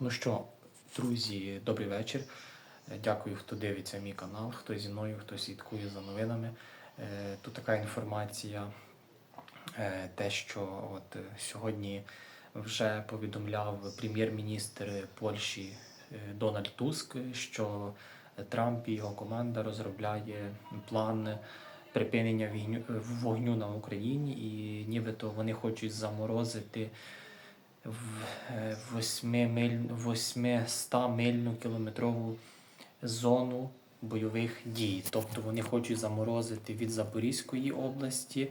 Ну що, друзі, добрий вечір. Е, Дякую, хто дивиться мій канал, хто зі мною, хто слідкує за новинами. Е, Тут така інформація, е, те, що от сьогодні вже повідомляв прем'єр-міністр Польщі Дональд Туск, що Трамп і його команда розробляє план припинення вогню на Україні, і нібито вони хочуть заморозити в е, 800 мильну кілометрову зону бойових дій. Тобто вони хочуть заморозити від Запорізької області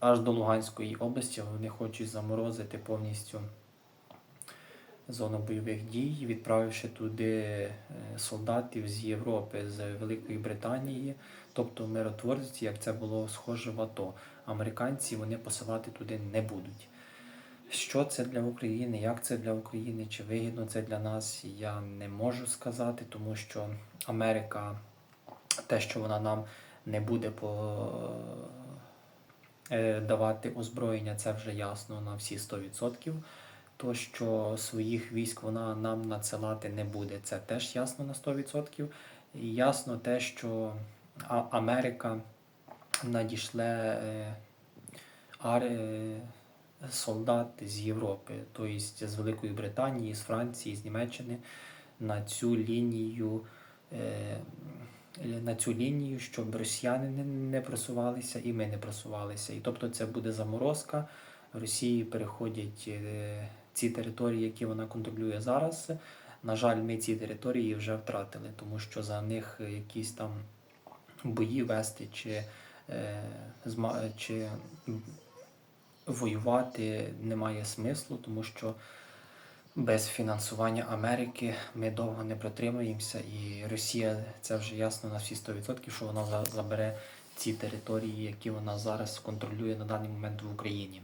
аж до Луганської області. Вони хочуть заморозити повністю зону бойових дій, відправивши туди е, солдатів з Європи, з Великої Британії, тобто миротворці, як це було схоже в АТО. Американці вони посилати туди не будуть. Що це для України, як це для України, чи вигідно це для нас, я не можу сказати, тому що Америка, те, що вона нам не буде е, давати озброєння, це вже ясно на всі 100%. То, що своїх військ вона нам надсилати не буде, це теж ясно на 100%. І ясно те, що Америка надішле е, солдат з Європи, тобто з Великої Британії, з Франції, з Німеччини на цю лінію, е, на цю лінію, щоб росіяни не, просувалися і ми не просувалися. І тобто це буде заморозка. Росії переходять е, ці території, які вона контролює зараз. На жаль, ми ці території вже втратили, тому що за них якісь там бої вести чи, е, чи воювати немає смислу, тому що без фінансування Америки ми довго не протримаємося, і Росія це вже ясно на всі 100%, що вона забере ці території, які вона зараз контролює на даний момент в Україні.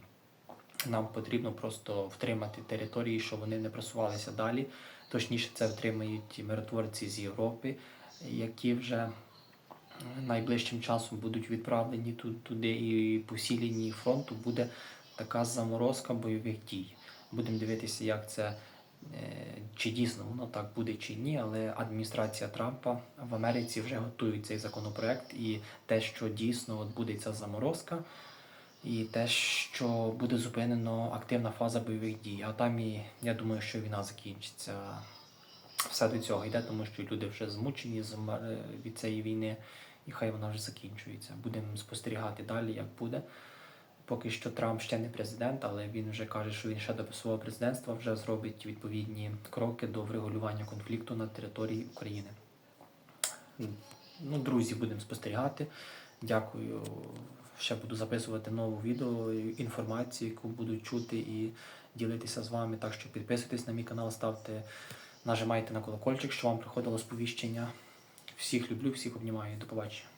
Нам потрібно просто втримати території, щоб вони не просувалися далі. Точніше, це втримають миротворці з Європи, які вже найближчим часом будуть відправлені тут, туди і по всій лінії фронту буде така заморозка бойових дій. Будемо дивитися, як це е, чи дійсно воно так буде чи ні, але адміністрація Трампа в Америці вже готує цей законопроект, і те, що дійсно от буде ця заморозка, і те, що буде зупинено активна фаза бойових дій. А там і я думаю, що війна закінчиться. Все до цього йде, тому що люди вже змучені від цієї війни, і хай вона вже закінчується. Будемо спостерігати далі, як буде. Поки що Трамп ще не президент, але він вже каже, що він ще до свого президентства вже зробить відповідні кроки до врегулювання конфлікту на території України. Ну, друзі, будемо спостерігати. Дякую. Ще буду записувати нову відео, інформацію, яку буду чути і ділитися з вами. Так що підписуйтесь на мій канал, ставте, нажимайте на колокольчик, щоб вам приходило сповіщення. Всіх люблю, всіх обнімаю. До побачення.